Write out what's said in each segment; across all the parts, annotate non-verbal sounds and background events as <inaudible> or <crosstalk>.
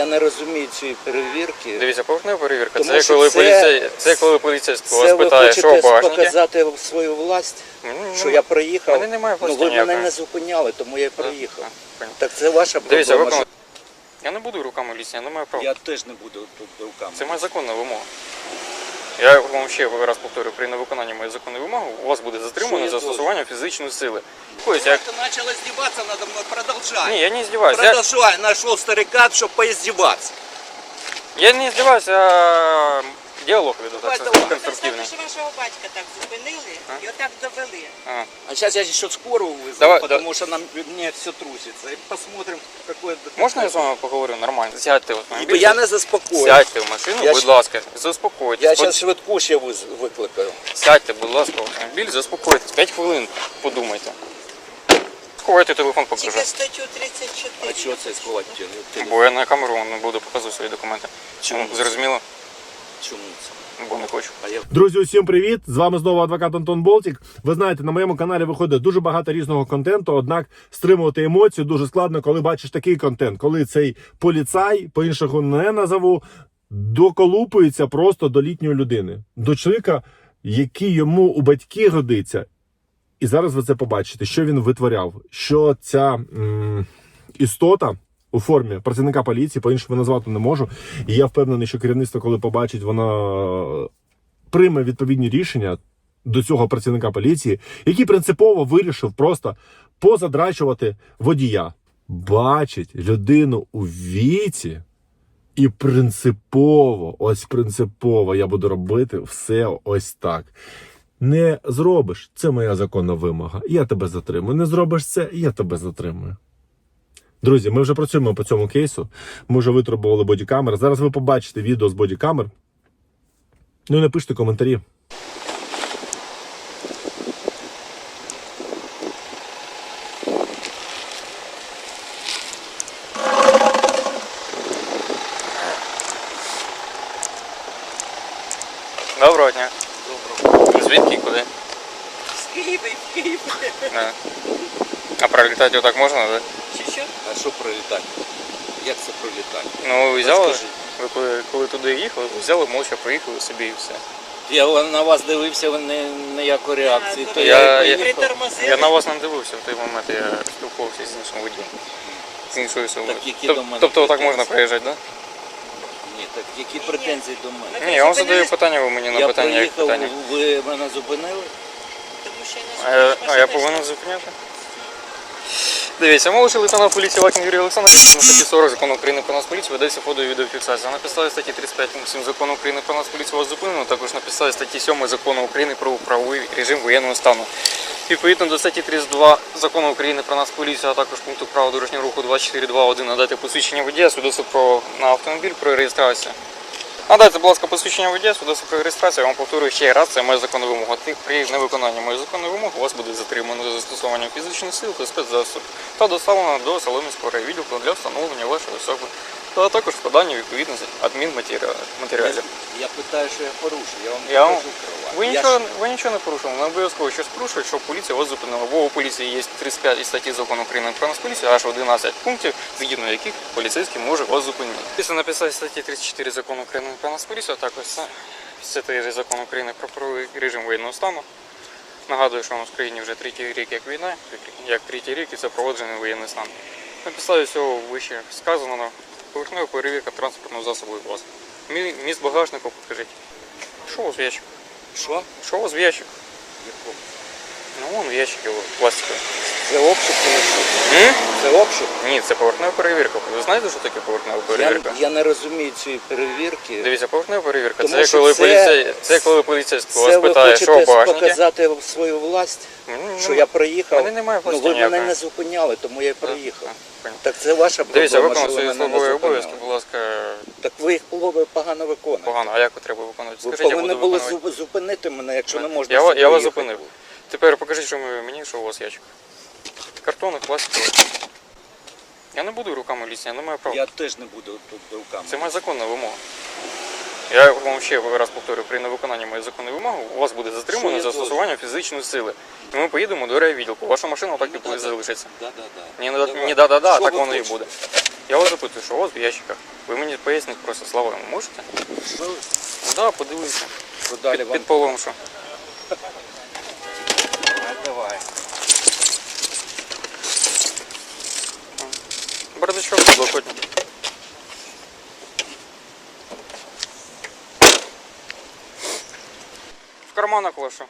я не розумію цієї перевірки. Дивіться, поверхнева перевірка. Тому Це що коли це- поліцей, це коли поліцейський Це вас ви питає, що хочете в багажнику. показати свою власть, Мені що я приїхав. мене немає ну власті ви мене ніякої. не зупиняли, тому я і приїхав. Понял. Так це ваша Дивіться, проблема. виконав. Я не буду руками лізти, я не маю права. Я теж не буду тут руками. Це моя законна вимога. Я вам ще раз повторю, при невиконанні моєї законної вимоги у вас буде Що затримано я застосування фізичної сили. Ось як... Ты начал издеваться надо мной, продолжай. Ні, я не здіваюся. Я, Продолжай, нашел старика, чтобы поиздеваться. я не здіваюся, а діалог веду Давай, так, давай. конструктивний. Що вашого батька так зупинили А? і отак довели. А. А сейчас я еще скорую вызову, Давай, потому что нам, мне все трусится. И посмотрим, какой. Можна я з вами поговорю нормально? Сядьте в автомобіль. Я не заспокоюсь. Сядьте в машину, Я будь ласка, заспокойтесь. Я сейчас швидку ще викликаю. Сядьте, будь ласка, в автомобіль, заспокойтесь. 5 хвилин подумайте. Ховайте телефон поки Тільки статтю 34. А чого це сховати? Бо я на камеру не буду показувати свої документи. Чому? Зрозуміло? Чому це? Бо не хочу. А я Друзі, усім привіт! З вами знову адвокат Антон Болтік. Ви знаєте, на моєму каналі виходить дуже багато різного контенту. Однак стримувати емоції дуже складно, коли бачиш такий контент, коли цей поліцай, по іншому не назову, доколупується просто до літньої людини, до чоловіка, який йому у батьки годиться. І зараз ви це побачите, що він витворяв, що ця м, істота. У формі працівника поліції, по-іншому назвати не можу. І я впевнений, що керівництво, коли побачить, воно прийме відповідні рішення до цього працівника поліції, який принципово вирішив просто позадрачувати водія. Бачить людину у віці, і принципово, ось принципово я буду робити все ось так. Не зробиш це моя законна вимога. Я тебе затримую. Не зробиш це, я тебе затримую. Друзі, ми вже працюємо по цьому кейсу. Ми вже витребували бодікамер. Зараз ви побачите відео з бодікамер. Ну і напишіть коментарі. Доброго дня. Доброго. Звідки і куди? З Києва і в Київ. Да. А пролітати отак можна, так? Чи що? А що пролітати? Як це пролітати? Ну, ви взяли, ви коли, коли туди їхали, взяли мовча, проїхали собі і все. Я на вас дивився, ви не ніякої реакції. А, То ну, я- я- Я на вас не дивився в той момент, я спілкувався з іншим водієм. З іншою особою. Так які Тоб- мене тобто отак претензії? можна проїжджати, так? Ні, так які претензії до мене? Ні, я вам задаю питання, ви мені на Я питання як питання. ви мене зупинили? Тому що я А я, а я повинен зупиняти? Дивіться, молодший лейтенант поліції Лакін Юрій Олександрович на статті 40 закону України про нас поліцію ведеться фото і відеофіксація. На статті 35 пункт 7 закону України про нас поліцію вас зупинено, також на підставі статті 7 закону України про правовий режим воєнного стану. Відповідно до статті 32 закону України про нас поліцію, а також пункту права дорожнього руху 24.2.1 надати посвідчення водія, свідоцтво про на автомобіль про реєстрацію. Надайте, будь ласка, посвідчення водія, свідоцтво про реєстрацію. Я вам повторюю ще раз, це моя законна вимога. При невиконанні моєї законної вимоги вас буде затримано за застосуванням фізичних сил та спецзасобів та доставлено до Соломінського райвідділку для встановлення вашої особи, та також складання відповідних адмінматеріалів. Я питаю, що я порушив. Я вам Я покажу права. Ви Я нічого, ж- ви нічого не порушили, не обов'язково щось порушують, щоб поліція вас зупинила. Бо у поліції є 35 статті закону України про нас поліцію, аж 11 пунктів, згідно яких поліцейський може вас зупинити. Після написати статті 34 закону України про нас поліцію, а також це- це той же закон України про правовий режим воєнного стану. Нагадую, що у нас в країні вже третій рік як війна, як третій рік і це проводжений воєнний стан. На підставі цього вище сказано поверхнева перевірка транспортного засобу і вас. Мі- Міст багажнику покажіть. Що у вас в ящик? Що? Що у вас в ящик? Якого? Ну вон в ящики о, пластикові. Це обшук? М? Це обшук? Ні, це поверхнева перевірка. Ви знаєте, що таке поверхнева перевірка? я не розумію цієї перевірки. Дивіться, поверхнева перевірка. Тому Це що коли це- поліцей, це коли поліцейський Це вас ви питає, що в хочете багажнику. показати свою власть, Мені що нема- я проїхав. мене немає ну власті ви мене ніякої. не зупиняли, тому я і проїхав. А. Так це ваша проблема, Дивіться, виконав ви свої мене не службові обов'язки, будь ласка, Так ви їх було погано виконуєте. погано. А як треба виконувати? Ви Скажіть, я повинні буду були виконувати. зупинити мене, якщо не можна. Я, ва- сюди я вас їхати. зупинив. Тепер покажіть, що ми- мені, що у вас ящик. Картони, пластикові. Я не буду руками лізти, я не маю права. Я теж не буду тут руками. Це моя законна вимога. Я вам ще раз повторю, при невиконанні моєї законної вимоги у вас буде затримано Що я застосування фізичної сили. І ми поїдемо до райвідділку. Ваша машина так і буде залишиться. Да, да, да. Ні, не, Давай. не да-да-да, Що так ви воно і хочете? буде. Я вас запитую, що у вас в ящиках. Ви мені поясніть просто словами можете? Що Ну так, подивіться. що далі Під, вам? під полом що. <laughs> Бардачок підлокотник. В карманах вашу.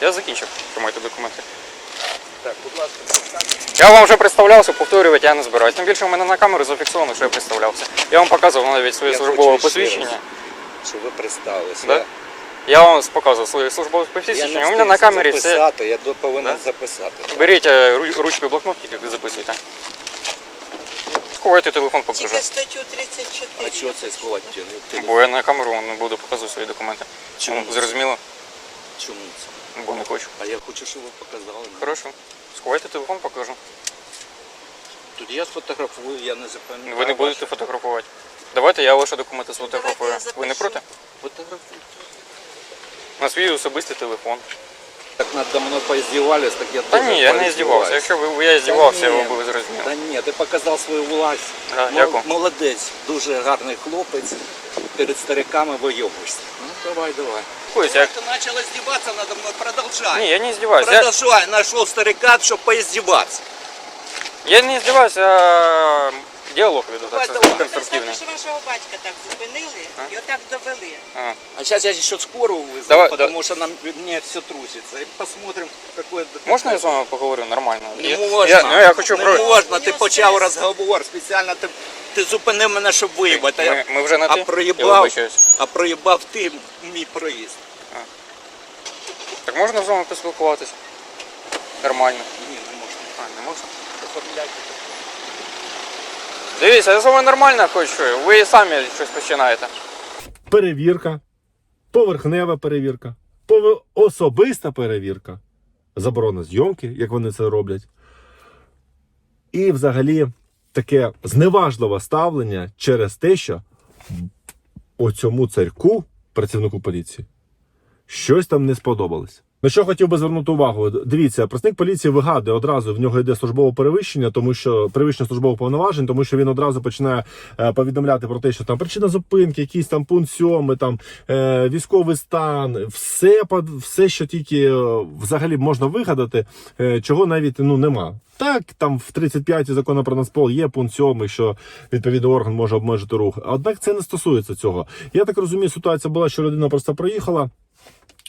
Я закінчив. Тримайте документи. Так, будь ласка, представте. Я вам вже представлявся, повторювати я не збираюсь. Тим більше у мене на камері зафіксовано, що я представлявся. Я вам показував навіть своє Я службове хочу ще посвідчення. Щоб ви представилися. Да? Я вам показував своє службове Я, я посвідчення. У мене на камері все. записати, я до- повинен Да? записати. Беріть е, ру- ручку і блокнот, тільки записуйте. Сховайте телефон покажу. Тільки статтю 34. А чого це сховати? Ну, Бо я на камеру не буду показувати свої документи. Чому? Ну, Зрозуміло? Чому це? Бо не хочу. А я хочу, щоб ви показали. Хорошо. Сховайте телефон, покажу. Тоді я сфотографую, я не запам'ятаю. Ви не будете фотографувати. Давайте я ваші документи сфотографую. Я Ви не проти? Фотографую. На свій особистий телефон. Так надо мною поиздевались, так я Та тоже ні, я не поиздеваюсь. здівався. Якщо ви я здівався, ні. ви б зрозуміли. Та ні, ти показав свою власть. Да, Мол- дякую. Молодець, дуже гарний хлопець. Перед стариками вийобуєшся. Ну давай, давай. Ось, як... Ты начал издеваться надо мной, продолжай. Ні, я не здіваюся. Я, Продолжай, нашел старика, чтобы поиздеваться. я не здіваюся, а діалог веду. Так, це конструктивний. Що вашого батька так зупинили і отак довели. А. А сейчас я еще скорую вызову, Давай, потому что нам мне все трусится. И посмотрим, какой это... Можна я з вами поговорю нормально? Не Я- можна. Я, ну, я хочу не про... можна, ти почав розговор, спеціально ти, ти зупинив мене, щоб виїбати. Ми, ми вже на а ти? Я проїбав, а проїбав ти мій проїзд. Так можна з вами поспілкуватися? Нормально. Ні, не можна. А, не можна? Дивіться, я з вами нормально хочу. Ви самі щось починаєте. перевірка, поверхнева перевірка, особиста перевірка, заборона зйомки, як вони це роблять. І взагалі таке зневажливе ставлення через те, що оцьому царьку, працівнику поліції, щось там не сподобалось. На що хотів би звернути увагу? Дивіться, працівник поліції вигадує одразу в нього йде службове перевищення, тому що перевищення службових повноважень, тому що він одразу починає е, повідомляти про те, що там причина зупинки, якийсь там пункт сьомий, там е, військовий стан, все, все, що тільки е, взагалі можна вигадати, чого навіть ну нема. Так, там в 35 закону про Нацпол є пункт 7, що відповідний орган може обмежити рух. Однак це не стосується цього. Я так розумію, ситуація була, що людина просто проїхала.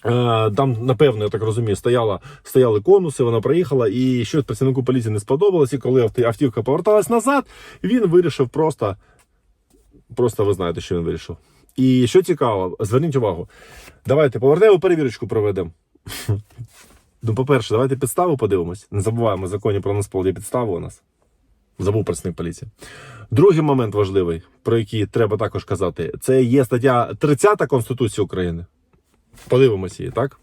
Е, Там, напевно, я так розумію, стояла, стояли конуси, вона проїхала, і щось працівнику поліції не сподобалось. І коли автівка поверталась назад, він вирішив просто. Просто ви знаєте, що він вирішив. І що цікаво, зверніть увагу. Давайте повернемо перевірочку проведемо. <laughs> Ну, по-перше, давайте підставу подивимось. Не забуваємо, в законі про Нацпол є підстава у нас. Забув працівник поліції. Другий момент важливий, про який треба також казати, це є стаття 30 Конституції України. Подивимося її, так?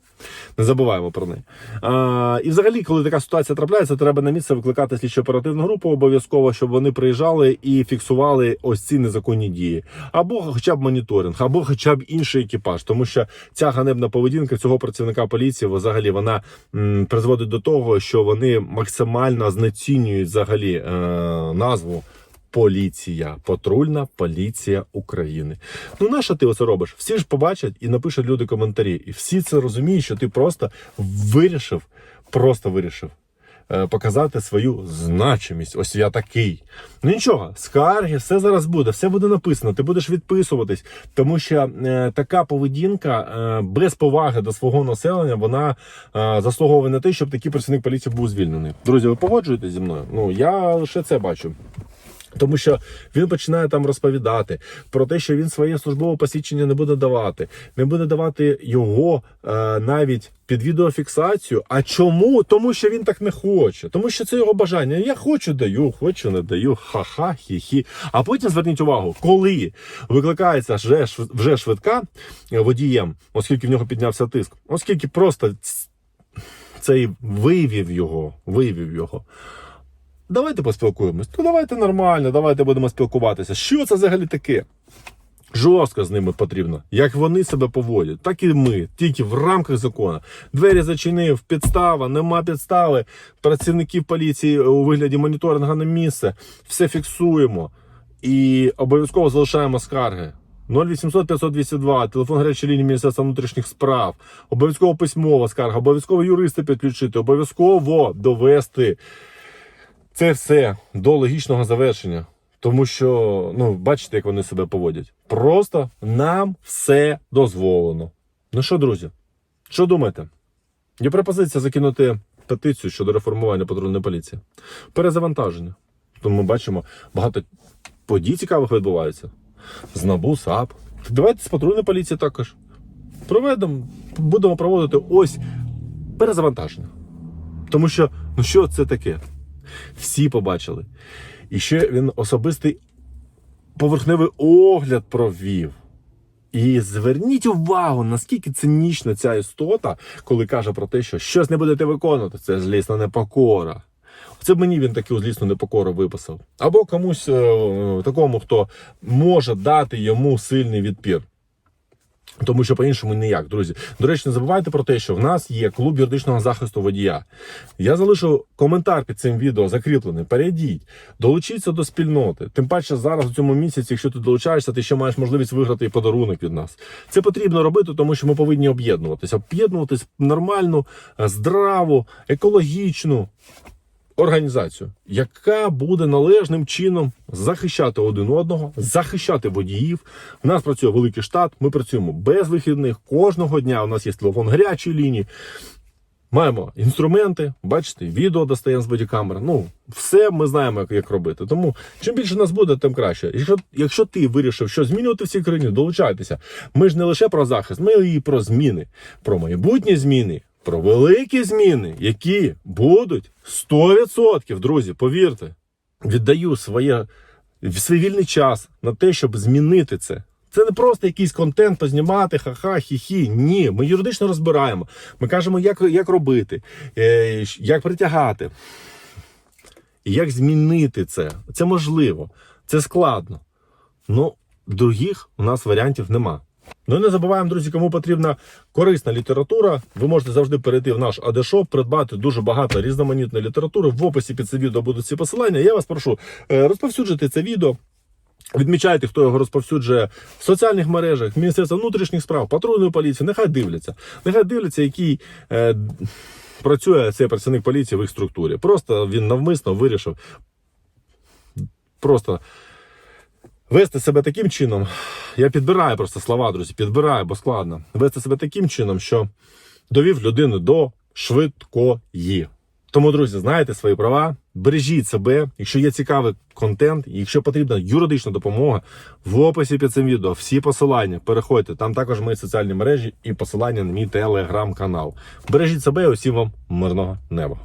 Не забуваємо про неї. А, і взагалі, коли така ситуація трапляється, треба на місце викликати слідчо оперативну групу обов'язково, щоб вони приїжджали і фіксували ось ці незаконні дії. Або хоча б моніторинг, або хоча б інший екіпаж. Тому що ця ганебна поведінка цього працівника поліції взагалі вона м, призводить до того, що вони максимально знецінюють взагалі е, назву. Поліція, патрульна поліція України. Ну нащо ти оце робиш? Всі ж побачать і напишуть люди коментарі. І всі це розуміють, що ти просто вирішив, просто вирішив е, показати свою значимість. Ось я такий. Ну нічого, скарги, все зараз буде, все буде написано. Ти будеш відписуватись, тому що е, така поведінка е, без поваги до свого населення вона е, заслуговує на те, щоб такий працівник поліції був звільнений. Друзі, ви погоджуєтесь зі мною? Ну я лише це бачу. Тому що він починає там розповідати про те, що він своє службове посвідчення не буде давати, не буде давати його е, навіть під відеофіксацію. А чому? Тому що він так не хоче, тому що це його бажання. Я хочу даю, хочу не даю. Ха-ха, хі-хі. А потім зверніть увагу, коли викликається вже, вже швидка е, водієм, оскільки в нього піднявся тиск, оскільки просто цей вивів його, вивів його. Давайте поспілкуємось. Ну давайте нормально, давайте будемо спілкуватися. Що це взагалі таке? Жорстко з ними потрібно. Як вони себе поводять, так і ми, тільки в рамках закону. Двері зачинив, підстава, нема підстави. Працівників поліції у вигляді моніторинга на місце. Все фіксуємо і обов'язково залишаємо скарги. 0800 502, телефон гарячої лінії Міністерства внутрішніх справ, обов'язково письмова скарга, обов'язково юристи підключити, обов'язково довести це все до логічного завершення. Тому що, ну, бачите, як вони себе поводять. Просто нам все дозволено. Ну що, друзі, що думаєте? Є пропозиція закинути петицію щодо реформування патрульної поліції. Перезавантаження. Тому ми бачимо, багато подій цікавих відбуваються. З НАБУ, САП. Давайте з патрульної поліції також. Проведемо, будемо проводити ось перезавантаження. Тому що, ну що це таке? Всі побачили. І ще він особистий поверхневий огляд провів. І зверніть увагу, наскільки цинічна ця істота, коли каже про те, що щось не будете виконувати, це злісна непокора. Це мені він таку злісну непокору виписав. Або комусь е, такому, хто може дати йому сильний відпір. Тому що по-іншому ніяк, друзі. До речі, не забувайте про те, що в нас є клуб юридичного захисту водія. Я залишу коментар під цим відео закріплений. Перейдіть, долучіться до спільноти. Тим паче зараз у цьому місяці, якщо ти долучаєшся, ти ще маєш можливість виграти і подарунок від нас. Це потрібно робити, тому що ми повинні об'єднуватися. Об'єднуватись нормальну, е, здраву, екологічну організацію, яка буде належним чином захищати один одного, захищати водіїв. У нас працює великий штат. Ми працюємо без вихідних кожного дня. У нас є телефон гарячої лінії. Маємо інструменти, бачите, відео достаємо з бодікамер. Ну, все ми знаємо, як, як робити. Тому чим більше нас буде, тим краще. Якщо, якщо ти вирішив що змінювати в цій країні, долучайтеся. Ми ж не лише про захист, ми і про зміни, про майбутні зміни, про великі зміни, які будуть 100%, друзі, повірте. Віддаю своє, свій вільний час на те, щоб змінити це. Це не просто якийсь контент познімати, ха-ха, хі-хі. Ні, ми юридично розбираємо. Ми кажемо, як, як робити, е, як притягати, як змінити це. Це можливо, це складно. Ну, других у нас варіантів нема. Ну не забуваємо, друзі, кому потрібна корисна література. Ви можете завжди перейти в наш Адешоп, придбати дуже багато різноманітної літератури. В описі під це відео будуть всі посилання. Я вас прошу е, розповсюджити це відео. Відмічайте, хто його розповсюджує в соціальних мережах, Міністерства внутрішніх справ, патрульної поліції. Нехай дивляться. Нехай дивляться, який е, працює цей працівник поліції в їх структурі. Просто він навмисно вирішив просто вести себе таким чином. Я підбираю просто слова, друзі, підбираю, бо складно. Вести себе таким чином, що довів людину до швидкої. Тому, друзі, знаєте свої права, бережіть себе. Якщо є цікавий контент, якщо потрібна юридична допомога, в описі під цим відео всі посилання. Переходьте. Там також мої соціальні мережі і посилання на мій телеграм-канал. Бережіть себе і усім вам мирного неба.